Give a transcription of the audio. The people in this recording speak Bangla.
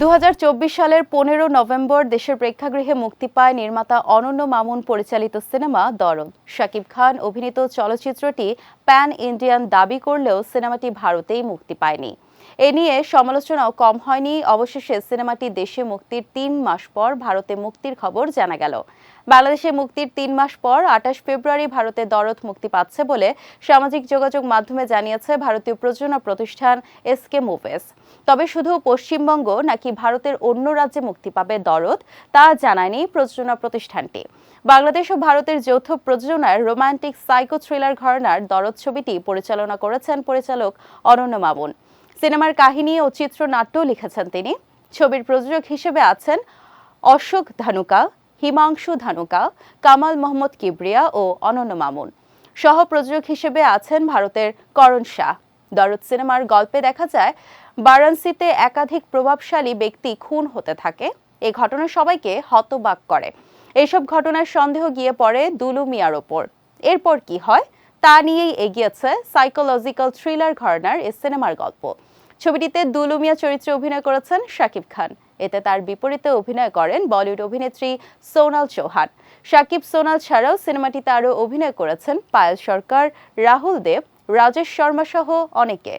দু সালের পনেরো নভেম্বর দেশের প্রেক্ষাগৃহে মুক্তি পায় নির্মাতা অনন্য মামুন পরিচালিত সিনেমা দরদ। শাকিব খান অভিনীত চলচ্চিত্রটি প্যান ইন্ডিয়ান দাবি করলেও সিনেমাটি ভারতেই মুক্তি পায়নি। এ নিয়ে সমালোচনাও কম হয়নি। অবশেষে সিনেমাটি দেশে মুক্তির তিন মাস পর ভারতে মুক্তির খবর জানা গেল। বাংলাদেশে মুক্তির তিন মাস পর আঠাশ ফেব্রুয়ারি ভারতে দরদ মুক্তি পাচ্ছে বলে সামাজিক যোগাযোগ মাধ্যমে জানিয়েছে ভারতীয় প্রযোজনা প্রতিষ্ঠান এসকে মুভেস। তবে শুধু পশ্চিমবঙ্গ নাকি ভারতের অন্য রাজ্যে মুক্তি পাবে দরদ তা জানায়নি প্রযোজনা প্রতিষ্ঠানটি। বাংলাদেশ ও ভারতের যৌথ প্রযোজনার রোমান্টিক সাইকো থ্রিলার ঘরানার দরদ ছবিটি পরিচালনা করেছেন পরিচালক অনন্য মামুন। সিনেমার কাহিনী ও চিত্রনাট্য লিখেছেন তিনি। ছবির প্রযোজক হিসেবে আছেন অশোক ধানুকা, হিমাংশু ধানুকা, কামাল মোহাম্মদ কিবরিয়া ও অনন্য মামুন। সহ প্রযোজক হিসেবে আছেন ভারতের করণ শাহ। দরদ সিনেমার গল্পে দেখা যায়, বারাণসীতে একাধিক প্রভাবশালী ব্যক্তি খুন হতে থাকে। এই ঘটনা সবাইকে হতবাক করে। এইসব ঘটনার সন্দেহ গিয়ে পড়ে দুলু মিয়ার ওপর। এরপর কি হয়? তা নিয়েই এগিয়েছে সাইকোলজিক্যাল থ্রিলার ঘরানার এই সিনেমার গল্প। ছবিটিতে দুলুমিয়া চরিত্রে অভিনয় করেছেন শাকিব খান। এতে তার বিপরীতে অভিনয় করেন বলিউড অভিনেত্রী সোনাল চৌহান। শাকিব সোনাল ছাড়াও সিনেমাটিতে আরও অভিনয় করেছেন পায়েল সরকার, রাহুল দেব, রাজেশ শর্মা সহ অনেকে।